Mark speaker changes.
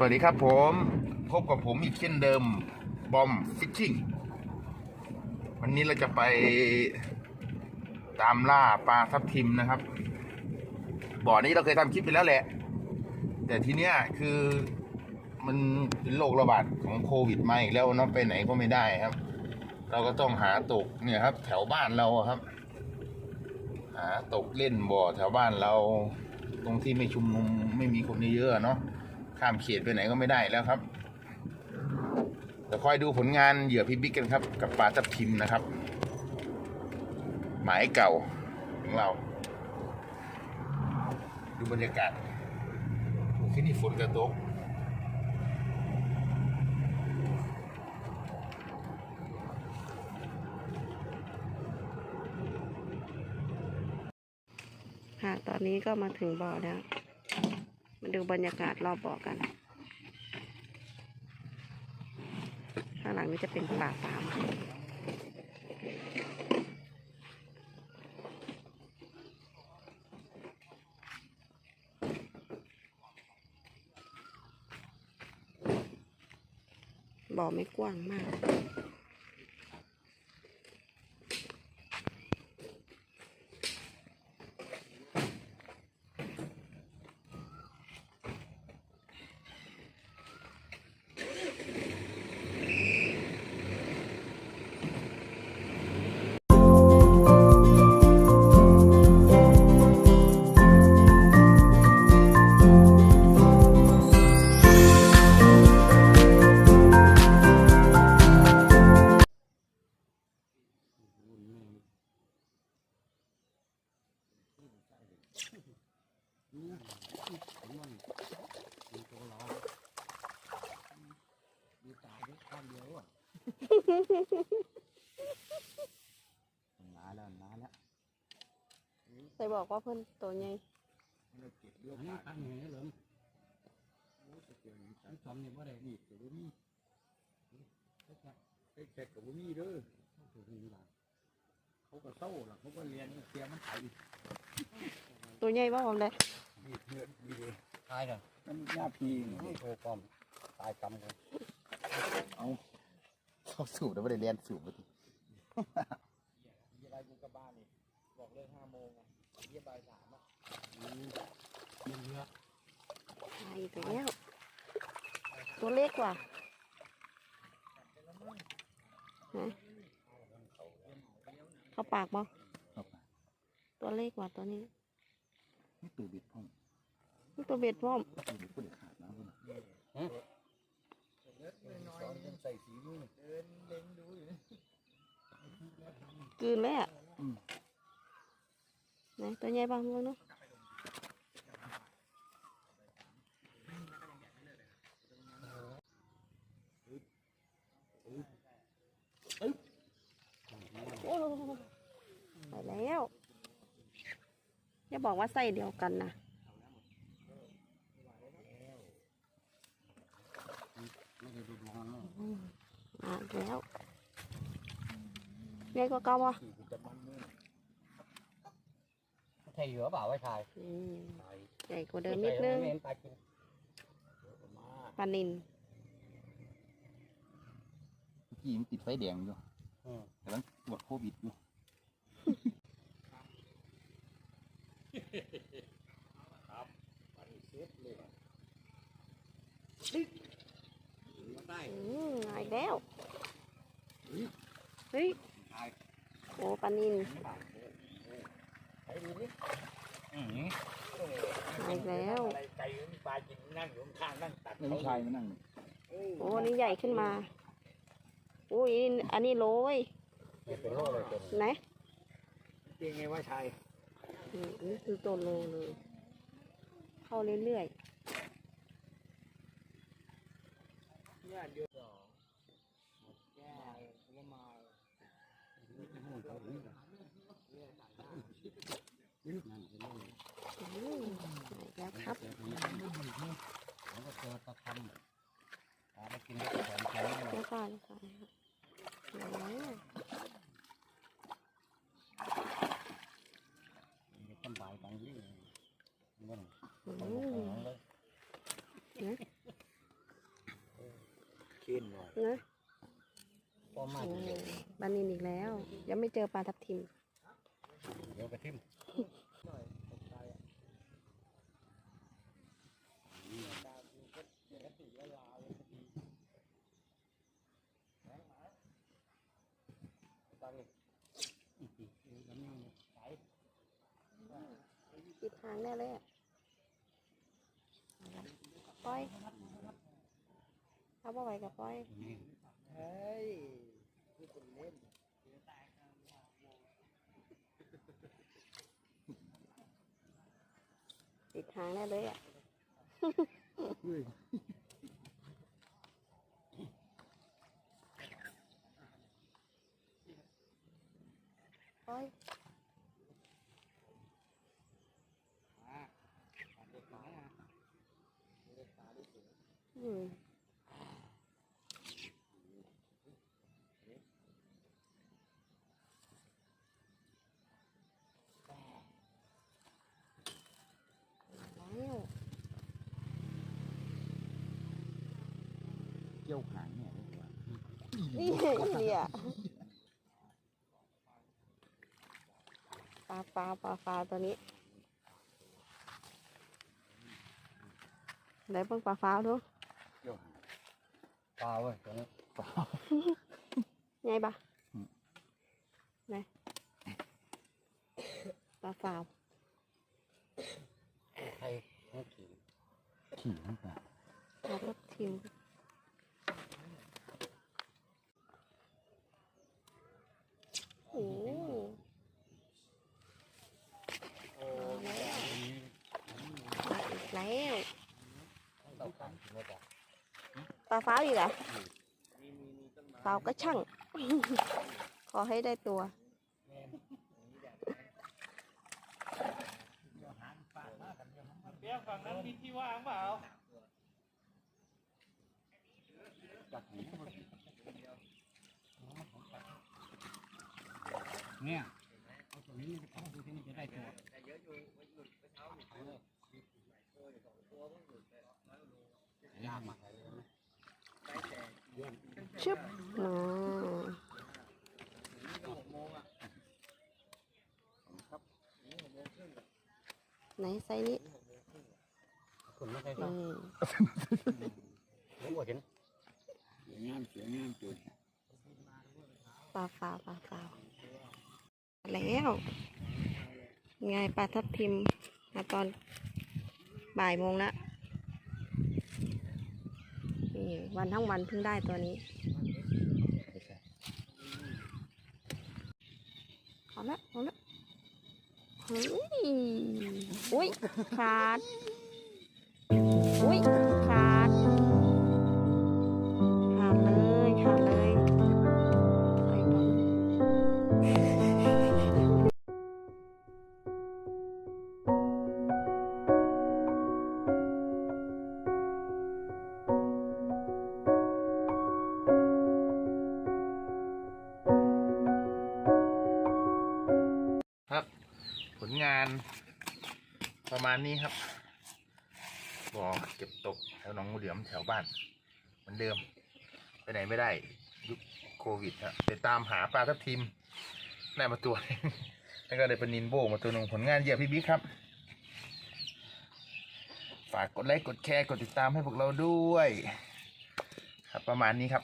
Speaker 1: สวัสดีครับผมพบกับผมอีกเช่นเดิมบอมฟิชชิ่งวันนี้เราจะไปตามล่าปลาทับทิมนะครับ บ่อนี้เราเคยทำคลิปไปแล้วแหละ แต่ทีเนี้ยคือมันเป็นโรคระบาดของโควิดมาอีกแล้วเนาะไปไหนก็ไม่ได้ครับ เราก็ต้องหาตกเนี่ยครับ แถวบ้านเราครับ หาตกเล่นบ่อแถวบ้านเรา ตรงที่ไม่ชุมนุมไม่มีคนเยอะเนาะ ข้ามเขตไปไหนก็ไม่ได้แล้วครับเดี๋ยวคอยดูผลงานเหยื่อพี่บิ๊กกันครับ กับปลาทับทิมนะครับ หมายเก่าของเรา ดูบรรยากาศที่นี่ฝนกระตก
Speaker 2: ค่ะ ตอนนี้ก็มาถึงบ่อแล้ว มาดูบรรยากาศรอบบ่อกัน ข้างหลังนี้จะเป็นป่าปามบ่อไม่กว้างมาก
Speaker 3: นาแล้วนาแล้ว
Speaker 2: ไปบอกว่าเพื่อนตัวใหญ่
Speaker 3: อันนี้ตั้งอย่างนี้เหรออันสองนี่บ่ได้นี่ตัวนี้ไอ้แขกกับบ่มีเด้อตัวนี้ล่ะเขาก็เศร้าล่ะเขาก็เรียนเสียมันไถ
Speaker 2: ตัวใหญ่บ้าผมเลย
Speaker 3: นี่เพื่อนดีเลยตายแล้วมันยาพีโทรปลอมตายกรรมกัน
Speaker 1: เข้าสูบแล้วไม่ได้เรียนสูบมาที
Speaker 3: ยี่ไรกูกับบ้านนี่บอกเลยห้าโมงอะยี่บ่ายสามอะยังเยอะ
Speaker 2: มาอีกแล้วตัวเล็กกว่าฮะเข้าปากบ่ตัวเล็กกว่าตัวนี้
Speaker 1: นี่ตูบิดพ่อม
Speaker 2: นี่ตัวเบ็ดพร้อม
Speaker 1: ตูบิดก็ เด็กขาดนะคุณ
Speaker 3: ใส่สีมือก
Speaker 2: ลืนเลยอะไหนตัวใหญ่บ้างบ้างเนาะโอ้ไปแล้ว อย่าบอกว่าใส่เดียวกันนะ
Speaker 3: ไม่ได้ดูดวง
Speaker 2: มาอีกแล้วใหญ่กว่าเก่าอะ
Speaker 3: ขี่จะมันมือใช่เหรอเปล่าไว้ชาย
Speaker 2: อืมใหญ่กว่าเดิมนิดนึง
Speaker 3: ไม่เห็นปลากินมา
Speaker 2: ปลานิน
Speaker 1: เมื่อกี้มันติดไฟแดงอยู่
Speaker 3: อืม
Speaker 1: กำลังตรวจโควิดอยู่
Speaker 3: มาได้
Speaker 2: อืมมาอีกแล้ว เฮ้ยโอ้ปลานิน
Speaker 3: ไปดูดิอืม
Speaker 2: มาอีกแล้ว
Speaker 3: อะไรไก่ปลากินนั่งอยู่ข้างนั่งตัด
Speaker 1: นี่ผู้ชายมานั่ง
Speaker 2: โอ้นี่ใหญ่ขึ้นมาโอ้ยอันนี้โลเว้ย
Speaker 3: เป็นโรคอะไรเป็น
Speaker 2: ไหน
Speaker 3: จริงไงว่าชาย
Speaker 2: อืมนี่คือตัวโลเลย เข้าเรื่อย
Speaker 3: เญาติโยมสองแก้ก็มา
Speaker 2: แล้วครับ
Speaker 3: แล้วก็ตะคำตาไปกินแล้วแขนแขน
Speaker 2: เดี๋ยวก่อนเดี๋ยวก่อนนะครับเดี๋ยวนะ
Speaker 3: ต้นใบตังยี่นี่
Speaker 2: อื
Speaker 3: ต้น
Speaker 2: ม
Speaker 3: แข็งเลย กินหน่อย
Speaker 2: นะ
Speaker 3: พอมา
Speaker 2: โอ้
Speaker 3: เดี๋ยว
Speaker 2: บานินอีกแล้ว ยังไม่เจอปลาทับทิม
Speaker 3: เดี๋ยวไปทิมหน่อยตกใจอะตาดูก็เดี๋ยวก็ตีละลายเลยพอดีแหมหมาตังค์ใส่
Speaker 2: ติดทางแน่เลยอะปล่อยเอาบ่ไหวกับปล่อย
Speaker 3: เฮ้ย พูดเป็นเล่น
Speaker 2: ติดทางแน่เลยอะปล่อย
Speaker 3: อ่าปาเด็กหมาอะเด็กตาดิสูง
Speaker 2: อืมแล้ว
Speaker 3: เกี่ยวหางเนี่ย
Speaker 2: นี่เนี่ยปลาปลาปลาปลาตัวนี้ไหนเบิ่งปลาฟ้าดู
Speaker 3: เกี่ยวหางปลาเว้ยตัวนี้ปลา
Speaker 2: ไงปะ
Speaker 3: อืม
Speaker 2: ไหนปลาฟ้า
Speaker 3: ใครให้ขี่ขี่มันปลา
Speaker 2: ปลาทับทิมโอ้โหมาแล้วมาอีกแล้ว
Speaker 3: เราขังกินไม่ได้
Speaker 2: ปลาฟ้าวอีกเหรอฟ้าก็ช่าง ขอให้ได้ตัว
Speaker 4: เบี้ยฝั่งนั้นมีที่ว่างเปล่า
Speaker 3: เนี่ยเอาตัวนี้ไปเข้าดูที่นี่จะได้ตัวยากมาก
Speaker 2: ชึบมาไหนไซส์นี้
Speaker 3: คุณไม่ใช่
Speaker 2: นี่
Speaker 3: รู้ว่าเห็นเสียงามเสียงามจุด
Speaker 2: ปลาฟ้าปลาฟ้าแล้วไงปลาทับทิมมาตอนบ่ายโมงละ นี่วันทั้งวันเพิ่งได้ตัวนี้เอและเอและเฮ้ยอุ้ยขาด
Speaker 1: ผลงานประมาณนี้ครับบ่อเก็บตกแถวหนองงูเหลือมแถวบ้าน เหมือนเดิม ไปไหนไม่ได้ยุคโควิดฮะไปตามหาปลาทับทิมได้มาตัวแล้วก็ได้ปนินโบมาตัวหนึ่งผลงานเยี่ยมพี่บิ๊กครับ ฝากกดไลค์กดแชร์กดติดตามให้พวกเราด้วย ครับประมาณนี้ครับ